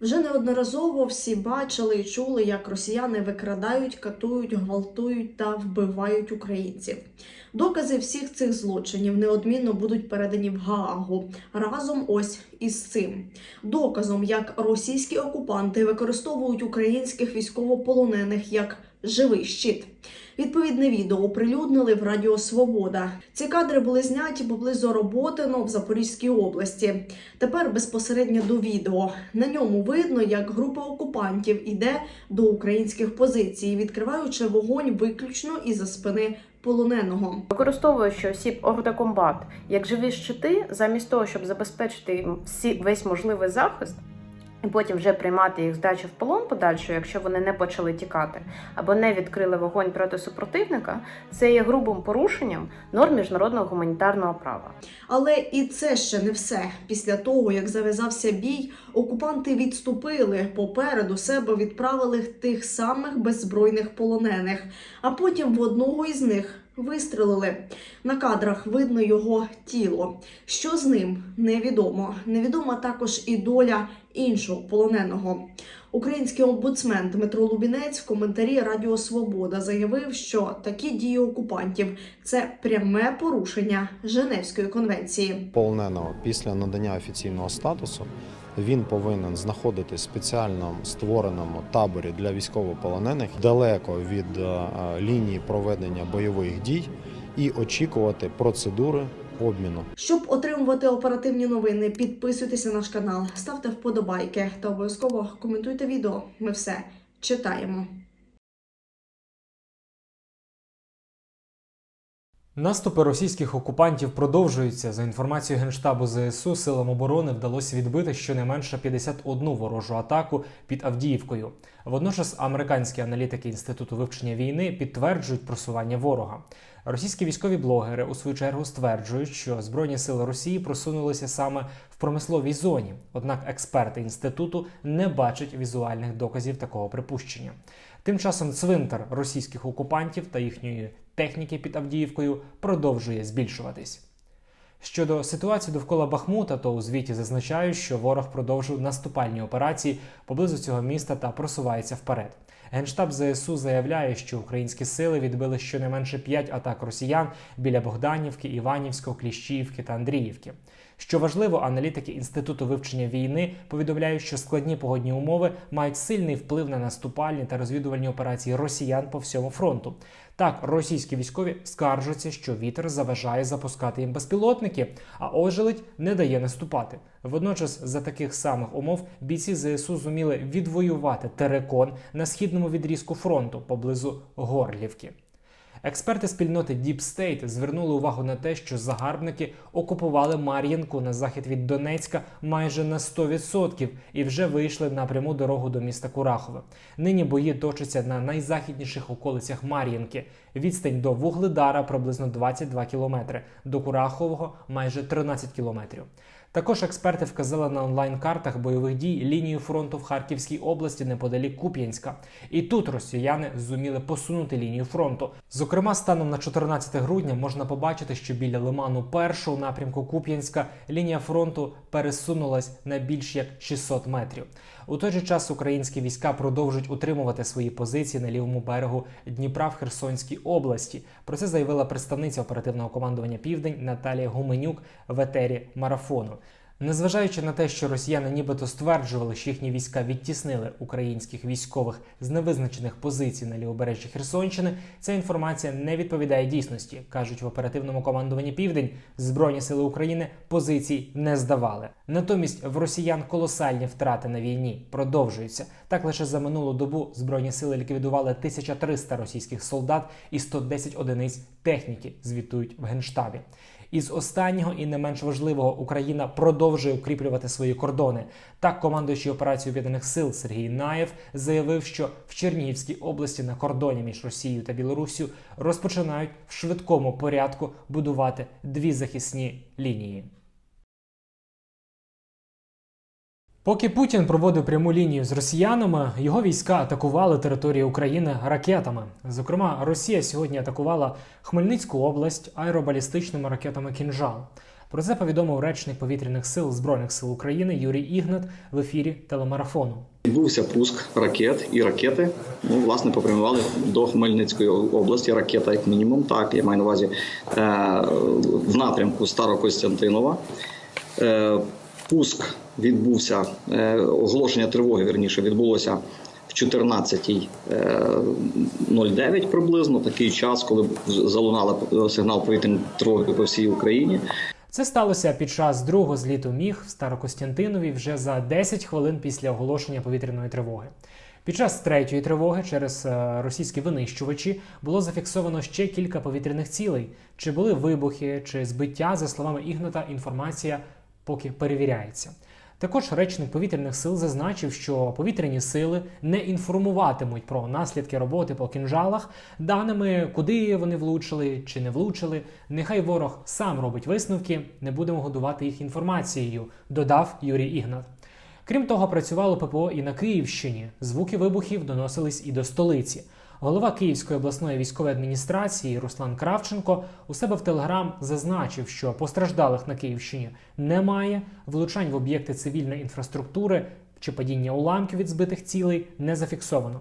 Вже неодноразово всі бачили і чули, як росіяни викрадають, катують, гвалтують та вбивають українців. Докази всіх цих злочинів неодмінно будуть передані в Гаагу разом ось із цим доказом, як російські окупанти використовують українських військовополонених як живий щит. Відповідне відео оприлюднили в Радіо Свобода. Ці кадри були зняті поблизу Роботино в Запорізькій області. Тепер безпосередньо до відео. На ньому видно, як група окупантів іде до українських позицій, відкриваючи вогонь виключно із-за спини полоненого. Використовуючи осіб Ордакомбат як живі щити, замість того, щоб забезпечити їм всі весь можливий захист. І потім вже приймати їх здачу в полон подальшу, якщо вони не почали тікати або не відкрили вогонь проти супротивника, це є грубим порушенням норм міжнародного гуманітарного права. Але і це ще не все. Після того, як зав'язався бій, окупанти відступили попереду себе, відправили тих самих беззбройних полонених, а потім в одного із них. Вистрелили на кадрах. Видно його тіло. Що з ним невідомо. Невідома також і доля іншого полоненого. Український омбудсмен Дмитро Лубінець в коментарі Радіо Свобода заявив, що такі дії окупантів це пряме порушення Женевської конвенції. полоненого після надання офіційного статусу він повинен знаходитись в спеціально створеному таборі для військовополонених далеко від е, е, лінії проведення бойових дій і очікувати процедури обміну. Щоб отримувати оперативні новини, підписуйтесь на наш канал, ставте вподобайки та обов'язково коментуйте відео. Ми все читаємо. Наступи російських окупантів продовжуються. За інформацією Генштабу ЗСУ, силам оборони вдалося відбити щонайменше 51 ворожу атаку під Авдіївкою. Водночас американські аналітики Інституту вивчення війни підтверджують просування ворога. Російські військові блогери у свою чергу стверджують, що збройні сили Росії просунулися саме в промисловій зоні. Однак експерти інституту не бачать візуальних доказів такого припущення. Тим часом цвинтар російських окупантів та їхньої техніки під Авдіївкою продовжує збільшуватись. Щодо ситуації довкола Бахмута, то у звіті зазначають, що ворог продовжив наступальні операції поблизу цього міста та просувається вперед. Генштаб ЗСУ заявляє, що українські сили відбили щонайменше 5 атак росіян біля Богданівки, Іванівського, Кліщіївки та Андріївки. Що важливо, аналітики Інституту вивчення війни повідомляють, що складні погодні умови мають сильний вплив на наступальні та розвідувальні операції росіян по всьому фронту. Так, російські військові скаржаться, що вітер заважає запускати їм безпілотники, а ожеледь не дає наступати. Водночас, за таких самих умов, бійці ЗСУ зуміли відвоювати терекон на східному відрізку фронту поблизу Горлівки. Експерти спільноти Deep State звернули увагу на те, що загарбники окупували Мар'їнку на захід від Донецька майже на 100% і вже вийшли на пряму дорогу до міста Курахове. Нині бої точаться на найзахідніших околицях Мар'їнки. Відстань до Вугледара приблизно 22 кілометри, до Курахового майже 13 кілометрів. Також експерти вказали на онлайн-картах бойових дій лінію фронту в Харківській області неподалік Куп'янська. І тут росіяни зуміли посунути лінію фронту. Зокрема, станом на 14 грудня можна побачити, що біля лиману першого напрямку Куп'янська лінія фронту пересунулась на більш як 600 метрів. У той же час українські війська продовжують утримувати свої позиції на лівому берегу Дніпра в Херсонській області. Про це заявила представниця оперативного командування Південь Наталія Гуменюк в етері марафону. Незважаючи на те, що росіяни нібито стверджували, що їхні війська відтіснили українських військових з невизначених позицій на лівобережжі Херсонщини, ця інформація не відповідає дійсності. кажуть в оперативному командуванні Південь, збройні сили України позицій не здавали. Натомість в росіян колосальні втрати на війні продовжуються. Так лише за минулу добу збройні сили ліквідували 1300 російських солдат і 110 одиниць техніки. Звітують в генштабі. Із останнього і не менш важливого Україна продовжує укріплювати свої кордони. Так, командуючий операцією об'єднаних сил Сергій Наєв заявив, що в Чернігівській області на кордоні між Росією та Білоруссю розпочинають в швидкому порядку будувати дві захисні лінії. Поки Путін проводив пряму лінію з росіянами, його війська атакували територію України ракетами. Зокрема, Росія сьогодні атакувала Хмельницьку область аеробалістичними ракетами Кінжал. Про це повідомив речник повітряних сил Збройних сил України Юрій Ігнат в ефірі телемарафону. Відбувся пуск ракет і ракети. Ну, власне, попрямували до Хмельницької області. Ракета, як мінімум, так я маю на увазі е, в напрямку Старокостянтинова. Е, пуск відбувся, е, оголошення тривоги вірніше відбулося в 14.09 приблизно. Такий час, коли залунала сигнал повітряної тривоги по всій Україні. Це сталося під час другого зліту міг в Старокостянтинові вже за 10 хвилин після оголошення повітряної тривоги. Під час третьої тривоги через е, російські винищувачі було зафіксовано ще кілька повітряних цілей. Чи були вибухи, чи збиття, за словами Ігната, інформація поки перевіряється. Також речник повітряних сил зазначив, що повітряні сили не інформуватимуть про наслідки роботи по кінжалах, даними, куди вони влучили чи не влучили. Нехай ворог сам робить висновки, не будемо годувати їх інформацією, додав Юрій Ігнат. Крім того, працювало ППО і на Київщині. Звуки вибухів доносились і до столиці. Голова Київської обласної військової адміністрації Руслан Кравченко у себе в Телеграм зазначив, що постраждалих на Київщині немає, влучань в об'єкти цивільної інфраструктури чи падіння уламків від збитих цілей не зафіксовано.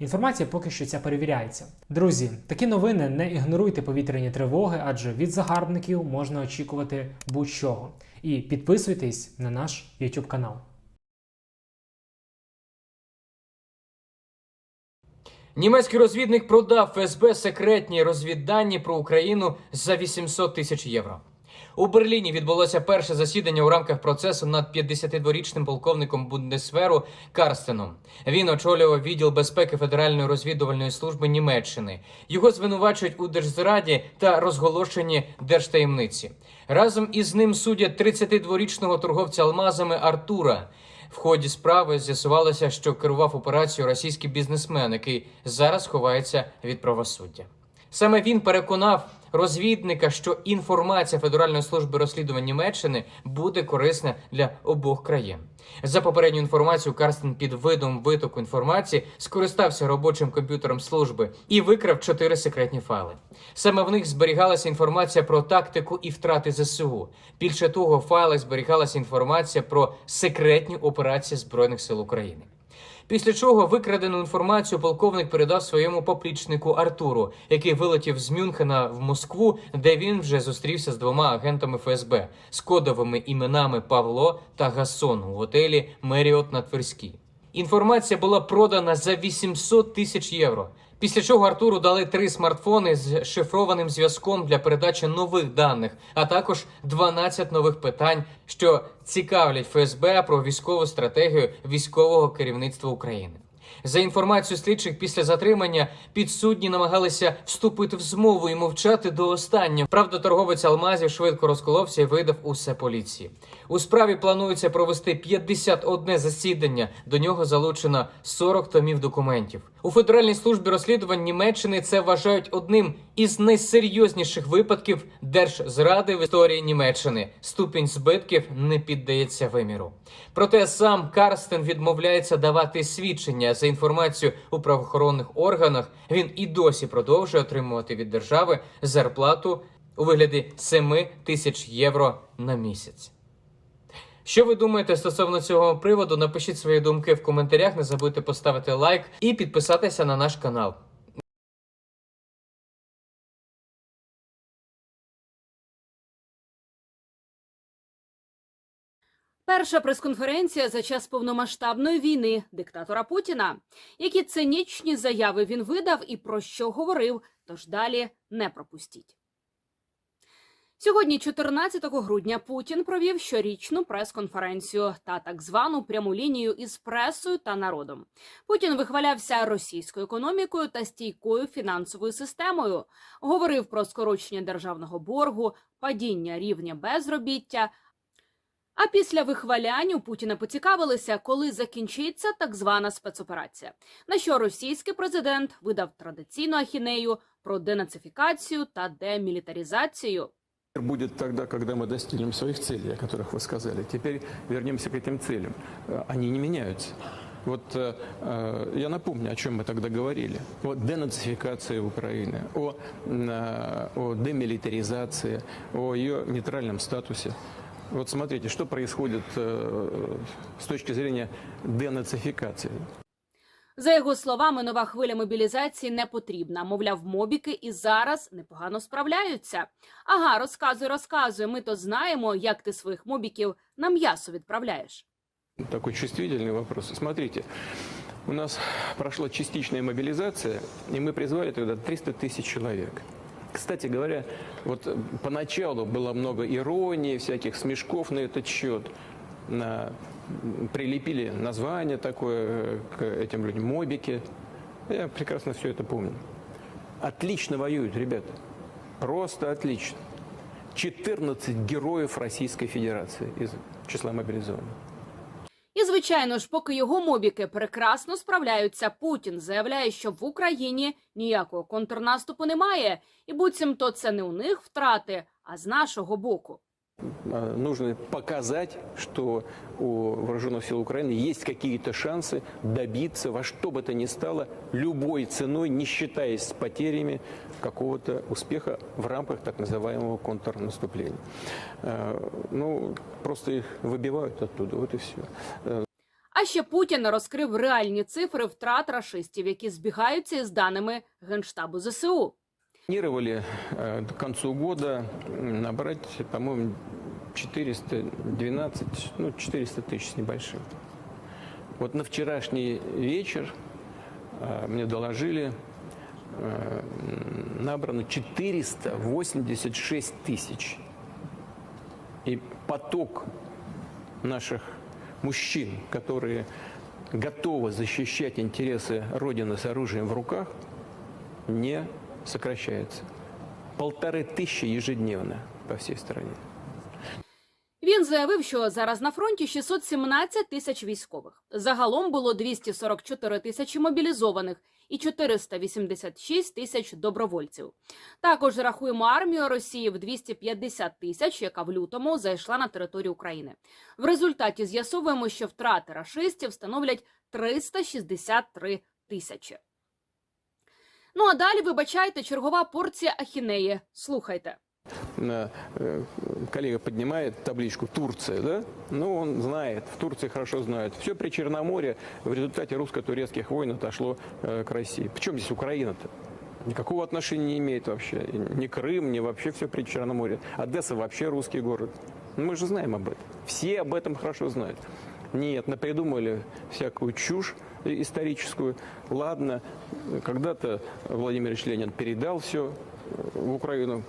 Інформація поки що ця перевіряється. Друзі, такі новини не ігноруйте повітряні тривоги, адже від загарбників можна очікувати будь-чого. І підписуйтесь на наш YouTube канал. Німецький розвідник продав ФСБ секретні розвіддані про Україну за 800 тисяч євро. У Берліні відбулося перше засідання у рамках процесу над 52-річним полковником Бундесверу Карстеном. Він очолював відділ безпеки Федеральної розвідувальної служби Німеччини. Його звинувачують у держзраді та розголошенні держтаємниці. Разом із ним судять 32-річного торговця алмазами Артура. В ході справи з'ясувалося, що керував операцією російський бізнесмен, який зараз ховається від правосуддя. Саме він переконав розвідника, що інформація Федеральної служби розслідувань Німеччини буде корисна для обох країн. За попередню інформацію, Карстен під видом витоку інформації скористався робочим комп'ютером служби і викрав чотири секретні файли. Саме в них зберігалася інформація про тактику і втрати ЗСУ. Більше того, в файлах зберігалася інформація про секретні операції Збройних сил України. Після чого викрадену інформацію полковник передав своєму поплічнику Артуру, який вилетів з Мюнхена в Москву, де він вже зустрівся з двома агентами ФСБ з кодовими іменами Павло та Гасон у готелі Меріот на Тверській. Інформація була продана за 800 тисяч євро. Після чого Артуру дали три смартфони з шифрованим зв'язком для передачі нових даних, а також 12 нових питань, що цікавлять ФСБ про військову стратегію військового керівництва України. За інформацією слідчих, після затримання підсудні намагалися вступити в змову і мовчати до останнього. Правда, торговець алмазів швидко розколовся і видав усе поліції. У справі планується провести 51 засідання. До нього залучено 40 томів документів. У Федеральній службі розслідувань Німеччини це вважають одним із найсерйозніших випадків держзради в історії Німеччини. Ступінь збитків не піддається виміру. Проте сам Карстен відмовляється давати свідчення за інформацію у правоохоронних органах. Він і досі продовжує отримувати від держави зарплату у вигляді 7 тисяч євро на місяць. Що ви думаєте стосовно цього приводу? Напишіть свої думки в коментарях. Не забудьте поставити лайк і підписатися на наш канал. Перша прес-конференція за час повномасштабної війни диктатора Путіна. Які цинічні заяви він видав і про що говорив, тож далі не пропустіть. Сьогодні, 14 грудня, Путін провів щорічну прес-конференцію та так звану пряму лінію із пресою та народом. Путін вихвалявся російською економікою та стійкою фінансовою системою. Говорив про скорочення державного боргу, падіння рівня безробіття. А після вихвалянь у Путіна поцікавилися, коли закінчиться так звана спецоперація. На що російський президент видав традиційну ахінею про денацифікацію та демілітаризацію Мир будет тогда, когда мы достигнем своих целей, о которых вы сказали. Теперь вернемся к этим целям. Э, Они не меняются. Вот э, э, я напомню, о чем мы тогда говорили. О денацификации Украины, о, э, о демилитаризации, о ее нейтральном статусе. Вот смотрите, что происходит э, с точки зрения денацификации. За його словами, нова хвиля мобілізації не потрібна. Мовляв, мобіки і зараз непогано справляються. Ага, розказуй, розказуй. Ми то знаємо, як ти своїх мобіків на м'ясо відправляєш. Такой чувствительный вопрос. Смотрите, у нас прошла частичная мобилизация, и мы призвали тогда 300 тысяч человек. Кстати говоря, вот э, поначалу было много иронии, всяких смешков на этот счет. На- м, прилепили название такое э, к этим людям, мобики. Я прекрасно все это помню. Отлично воюют, ребята. Просто отлично. 14 героев Российской Федерации из числа мобилизованных. І звичайно ж, поки його мобіки прекрасно справляються, Путін заявляє, що в Україні ніякого контрнаступу немає, і буцімто це не у них втрати, а з нашого боку. Э, нужно показать, что у вооруженных сил Украины есть какие-то шансы добиться во что бы то ни стало любой ценой, не считаясь с потерями какого-то успеха в рамках так называемого контрнаступления. Э, Ну, просто их выбивают оттуда, вот и все. А ще Путін розкрив реальні цифри втрат рашистів, які збігаються із даними генштабу ЗСУ. Планировали э, к концу года набрать, по-моему, 412, ну, 400 тысяч с небольшим. Вот на вчерашний вечер э, мне доложили, э, набрано 486 тысяч. И поток наших мужчин, которые готовы защищать интересы Родины с оружием в руках, не сокращается. Полторы тысячи ежедневно по всей стране. Він заявив, що зараз на фронті 617 тисяч військових. Загалом було 244 тисячі мобілізованих і 486 тисяч добровольців. Також рахуємо армію Росії в 250 тисяч, яка в лютому зайшла на територію України. В результаті з'ясовуємо, що втрати рашистів становлять 363 тисячі. Ну а далі, вибачайте, чергова порція ахінеї. Слухайте. На, э, Коллега поднимает табличку Турция, да? Ну, он знает, в Турции хорошо знают. Все при Черноморье в результате русско-турецких войн отошло э, к России. Причем здесь Украина-то? Никакого отношения не имеет вообще. И Ни Крым, ни вообще все при Черноморье. Одесса вообще русский город. Ну, Мы же знаем об этом. Все об этом хорошо знают. Нет, напридумали всякую чушь и- историческую. Ладно, когда-то Владимир Ильич Ленин передал все в Украину.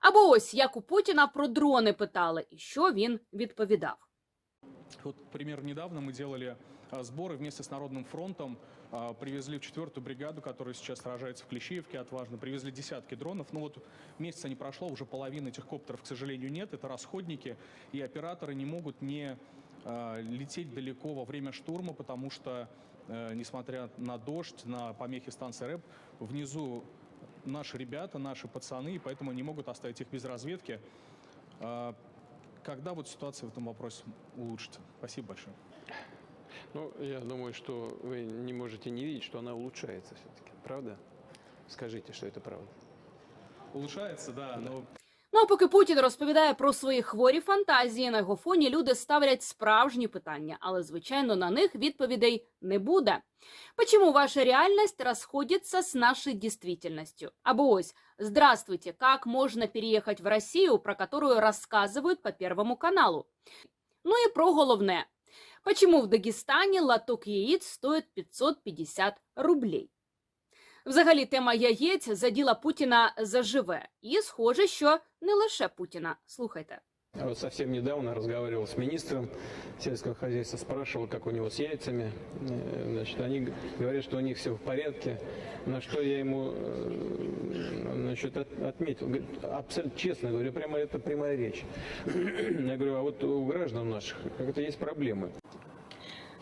Або ось як у Путіна про дрони питали, і що він відповідав. Вот, к примеру, недавно мы делали а, сборы вместе с Народным фронтом, а, привезли в четвертую бригаду, которая сейчас сражается в Клещеевке, отважно, привезли десятки дронов. Ну вот месяца не прошло, уже половины этих коптеров, к сожалению, нет, это расходники, и операторы не могут не а, лететь далеко во время штурма, потому что, э, несмотря на дождь, на помехи станции РЭП, внизу наши ребята, наши пацаны, и поэтому не могут оставить их без разведки. А, Когда вот ситуация в этом вопросе улучшится? Спасибо большое. Ну, я думаю, что вы не можете не видеть, что она улучшается все-таки. Правда? Скажите, что это правда. Улучшается, да, но Ну а поки Путін розповідає про свої хворі фантазії, на його фоні люди ставлять справжні питання, але звичайно на них відповідей не буде. Почему ваша реальность расходится с нашей действительностью? Або ось «Здравствуйте, как можно переехать в Россию, про которую рассказывают по Первому каналу?» Ну і про головне. Почему в Дагестане лоток яиц стоит 550 рублей? Взагалі, тема яєць заділа Путіна заживе. І схоже, що не лише Путіна. Слухайте. А вот совсем недавно разговаривал с министром сельского хозяйства, спрашивал, как у него с яйцами. Э, Значит, они г- говорят, что у них все в порядке. На что я ему э, значит, от- отметил. Говорит, Абсолютно честно говорю, прямо это прямая речь. Я говорю, а вот у граждан наших как-то есть проблемы.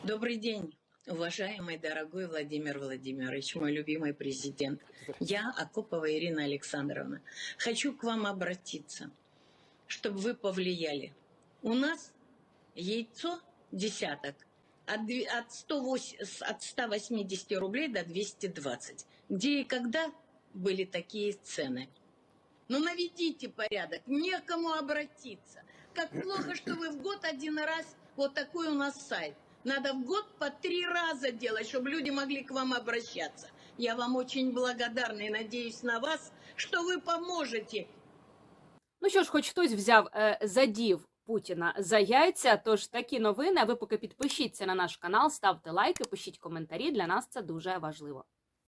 Добрый день, Уважаемый, дорогой Владимир Владимирович, мой любимый президент. Я Акопова Ирина Александровна. Хочу к вам обратиться, чтобы вы повлияли. У нас яйцо десяток от, от, 108 с- от 180 рублей до 220. Где и когда были такие цены? Ну наведите порядок, некому обратиться. Как плохо, что вы в год один раз, вот такой у нас сайт. Надо в год по три раза делать, чтобы люди могли к вам обращаться. Я вам очень благодарна и надеюсь на вас, что вы поможете Ну що ж, хоч хтось взяв задів Путіна за яйця. Тож такі новини. Ви поки підпишіться на наш канал, ставте лайки, пишіть коментарі. Для нас це дуже важливо.